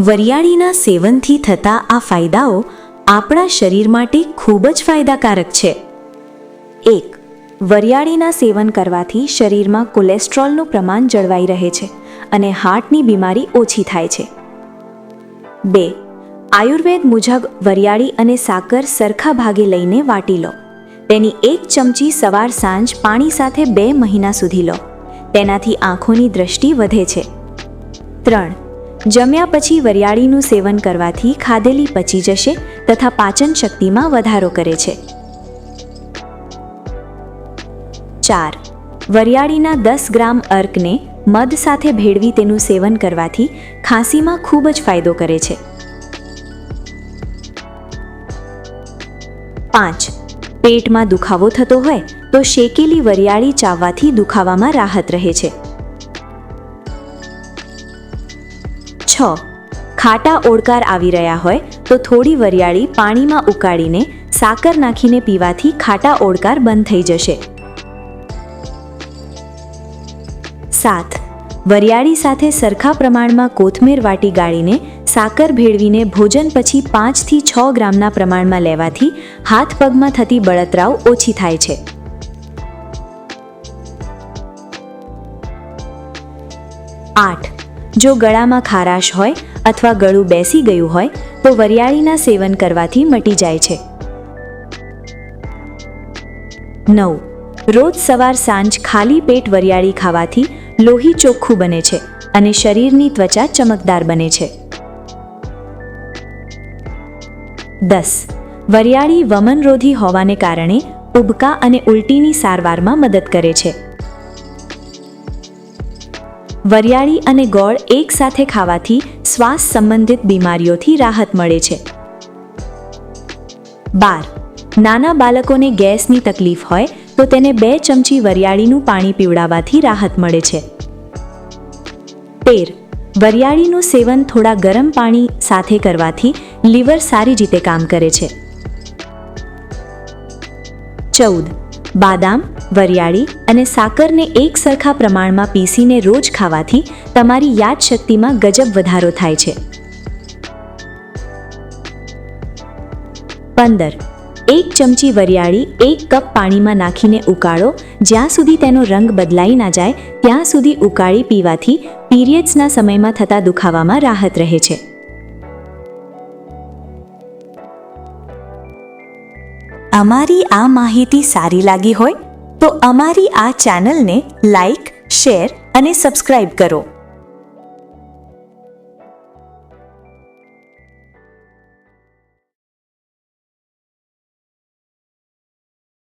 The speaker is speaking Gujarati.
વરિયાળીના સેવનથી થતા આ ફાયદાઓ આપણા શરીર માટે ખૂબ જ ફાયદાકારક છે. એક, વરિયાળીના સેવન કરવાથી શરીરમાં કોલેસ્ટ્રોલનું પ્રમાણ જળવાઈ રહે છે અને હાર્ટની બીમારી ઓછી થાય છે. બે, આયુર્વેદ મુજબ વરિયાળી અને સાકર સરખા ભાગે લઈને વાટી લો. તેની એક ચમચી સવાર સાંજ પાણી સાથે બે મહિના સુધી લો. તેનાથી આંખોની દ્રષ્ટિ વધે છે. ત્રણ જમ્યા પછી વરિયાળીનું સેવન કરવાથી ખાધેલી પચી જશે તથા પાચન શક્તિમાં વધારો કરે છે. ચાર. વરિયાળીના દસ ગ્રામ અર્કને મધ સાથે ભેળવી તેનું સેવન કરવાથી ખાંસીમાં ખૂબ જ ફાયદો કરે છે. પાંચ. પેટમાં દુખાવો થતો હોય તો શેકેલી વરિયાળી ચાવવાથી દુખાવામાં રાહત રહે છે. છ. ખાટા ઓડકાર આવી રહ્યા હોય તો થોડી વરિયાળી પાણીમાં ઉકાળીને સાકર નાખીને પીવાથી ખાટા ઓડકાર બંધ થઈ જશે. સાત. વરિયાળી સાથે સરખા પ્રમાણમાં કોથમીર વાટી ગાળીને સાકર ભેળવીને ભોજન પછી પાંચથી છ ગ્રામના પ્રમાણમાં લેવાથી હાથ પગમાં થતી બળતરાવ ઓછી થાય છે. આઠ. જો ગળામાં ખારાશ હોય અથવા ગળું બેસી ગયું હોય, તો વરિયાળીના સેવન કરવાથી મટી જાય છે. નવ. રોજ સવાર સાંજ ખાલી પેટ વરિયાળી ખાવાથી લોહી ચોખ્ખું બને છે અને શરીરની ત્વચા ચમકદાર બને છે. દસ. વરિયાળી વમનરોધી હોવાને કારણે ઉબકા અને ઉલટીની સારવારમાં મદદ કરે છે. વરિયાળી અને ગોળ એકસાથે ખાવાથી શ્વાસ સંબંધિત બીમારીઓથી રાહત મળે છે. બાર. નાના બાળકોને ગેસની તકલીફ હોય તો તેને બે ચમચી વરિયાળીનું પાણી પીવડાવવાથી રાહત મળે છે. તેર. વરિયાળીનું સેવન થોડા ગરમ પાણી સાથે કરવાથી લીવર સારી રીતે કામ કરે છે. ચૌદ. બાદામ, વરિયાળી અને સાકરને એક સરખા પ્રમાણમાં પીસીને રોજ ખાવાથી તમારી યાદશક્તિમાં ગજબ વધારો થાય છે. પંદર. એક ચમચી વરિયાળી એક કપ પાણીમાં નાખીને ઉકાળો. જ્યાં સુધી તેનો રંગ બદલાઈ ના જાય, ત્યાં સુધી ઉકાળી પીવાથી પીરિયડ્સના સમયમાં થતા દુખાવામાં રાહત રહે છે. અમારી આ માહિતી સારી લાગી હોય તો અમારી આ ચેનલને લાઈક, શેર અને સબસ્ક્રાઈબ કરો.